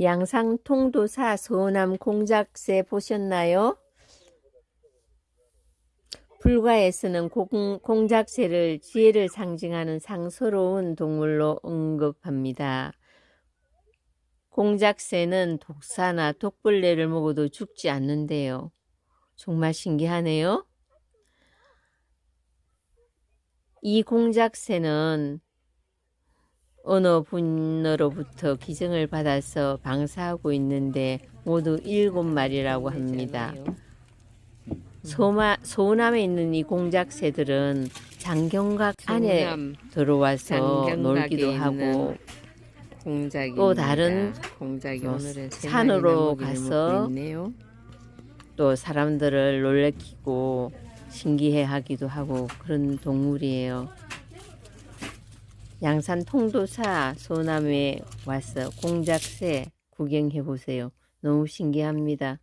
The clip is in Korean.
양상 통도사 소남 공작새 보셨나요? 불가에서는 공, 공작새를 지혜를 상징하는 상서로운 동물로 언급합니다. 공작새는 독사나 독벌레를 먹어도 죽지 않는데요. 정말 신기하네요. 이 공작새는 어느 분으로부터 기증을 받아서 방사하고 있는데 모두 일곱 마리라고 합니다. 소마, 소남에 있는 이 공작새들은 장경각 안에 들어와서 놀기도 하고 또 다른 세 산으로 가서. 또 사람들을 놀래키고 신기해 하기도 하고 그런 동물이에요. 양산 통도사 소남에 와서 공작새 구경해 보세요. 너무 신기합니다.